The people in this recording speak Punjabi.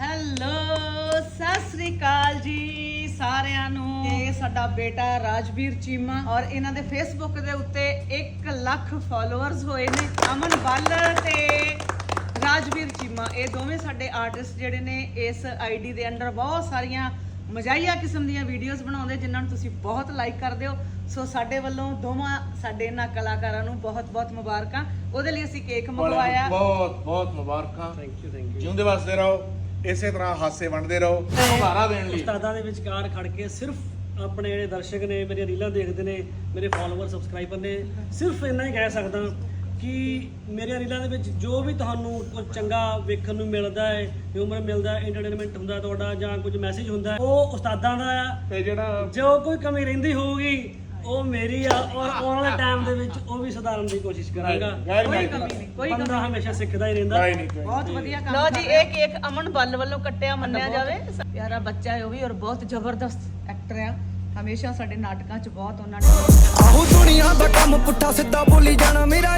ਹੈਲੋ ਸਤਿ ਸ੍ਰੀ ਅਕਾਲ ਜੀ ਸਾਰਿਆਂ ਨੂੰ। ਇਹ ਸਾਡਾ ਬੇਟਾ ਰਾਜਵੀਰ ਚੀਮਾ ਔਰ ਇਹਨਾਂ ਦੇ ਫੇਸਬੁੱਕ ਦੇ ਉੱਤੇ 1 ਲੱਖ ਫਾਲੋਅਰਸ ਹੋਏ ਨੇ ਅਮਨ ਬੱਲ ਤੇ ਰਾਜਵੀਰ ਚੀਮਾ। ਇਹ ਦੋਵੇਂ ਸਾਡੇ ਆਰਟਿਸਟ ਜਿਹੜੇ ਨੇ ਇਸ ਆਈਡੀ ਦੇ ਅੰਡਰ ਬਹੁਤ ਸਾਰੀਆਂ ਮਜ਼ਾਈਆ ਕਿਸਮ ਦੀਆਂ ਵੀਡੀਓਜ਼ ਬਣਾਉਂਦੇ ਜਿਨ੍ਹਾਂ ਨੂੰ ਤੁਸੀਂ ਬਹੁਤ ਲਾਈਕ ਕਰਦੇ ਹੋ। ਸੋ ਸਾਡੇ ਵੱਲੋਂ ਦੋਵਾਂ ਸਾਡੇ ਇਹਨਾਂ ਕਲਾਕਾਰਾਂ ਨੂੰ ਬਹੁਤ ਬਹੁਤ ਮੁਬਾਰਕਾਂ। ਉਹਦੇ ਲਈ ਅਸੀਂ ਕੇਕ ਮੰਗਵਾਇਆ। ਬਹੁਤ ਬਹੁਤ ਮੁਬਾਰਕਾਂ। ਥੈਂਕ ਯੂ ਥੈਂਕ ਯੂ ਜਿਉਂਦੇ ਵਸਦੇ ਰਹੋ। ਇਸੇ ਤਰ੍ਹਾਂ ਹਾਸੇ ਵੰਡਦੇ ਰਹੋ। ਮੁਹਾਰਾ ਦੇਣ ਲਈ। ਉਸਤਾਦਾਂ ਦੇ ਵਿਚਕਾਰ ਖੜ ਕੇ ਸਿਰਫ ਆਪਣੇ ਜਿਹੜੇ ਦਰਸ਼ਕ ਨੇ ਮੇਰੀਆਂ ਰੀਲਾਂ ਦੇਖਦੇ ਨੇ ਮੇਰੇ ਫਾਲੋਅਰ ਸਬਸਕ੍ਰਾਈਬਰ ਨੇ ਸਿਰਫ ਇੰਨਾ ਹੀ ਕਹਿ ਸਕਦਾ ਕਿ ਮੇਰੀਆਂ ਰੀਲਾਂ ਦੇ ਵਿੱਚ ਜੋ ਵੀ ਤੁਹਾਨੂੰ ਕੁਝ ਚੰਗਾ ਵੇਖਣ ਨੂੰ ਮਿਲਦਾ ਹੈ ਹਿਊਮਰ ਮਿਲਦਾ ਹੈ ਐਂਟਰਟੇਨਮੈਂਟ ਹੁੰਦਾ ਤੁਹਾਡਾ ਜਾਂ ਕੁਝ ਮੈਸੇਜ ਹੁੰਦਾ ਉਹ ਉਸਤਾਦਾਂ ਦਾ ਆ। ਤੇ ਜਿਹੜਾ ਜੋ ਕੋਈ ਕਮੀ ਰਹਿੰਦੀ ਹੋਊਗੀ ਉਹ ਮੇਰੀ ਆ ਔਰ ਆਉਣ ਵਾਲੇ ਟਾਈਮ ਦੇ ਵਿੱਚ ਉਹ ਵੀ ਸੁਧਾਰਨ ਦੀ ਕੋਸ਼ਿਸ਼ ਕਰਾਂਗਾ। ਕੋਈ ਕਮੀ ਨਹੀਂ ਕੋਈ ਕਮੀ ਬੰਦਾ ਹਮੇਸ਼ਾ ਸਿੱਖਦਾ ਹੀ ਰਹਿੰਦਾ। ਨਹੀਂ ਨਹੀਂ ਕੋਈ ਬਹੁਤ ਵਧੀਆ ਕੰਮ ਲੋ ਜੀ ਇਹ ਕੇਕ ਅਮਨ ਬੱਲ ਵੱਲੋਂ ਕੱਟਿਆ ਮੰਨਿਆ ਜਾਵੇ। ਪਿਆਰਾ ਬੱਚਾ ਹੈ ਉਹ ਵੀ ਔਰ ਬਹੁਤ ਜ਼ਬਰਦਸਤ ਐਕਟਰ ਆ। ਹਮੇਸ਼ਾ ਸਾਡੇ ਨਾਟਕਾਂ 'ਚ ਬਹੁਤ ਉਹਨਾਂ ਨੇ ਆਹੋ ਦੁਨੀਆ ਦਾ ਕੰਮ ਪੁੱਠਾ ਸਿੱਧਾ ਬੋਲੀ ਜਾਣਾ ਮੇਰਾ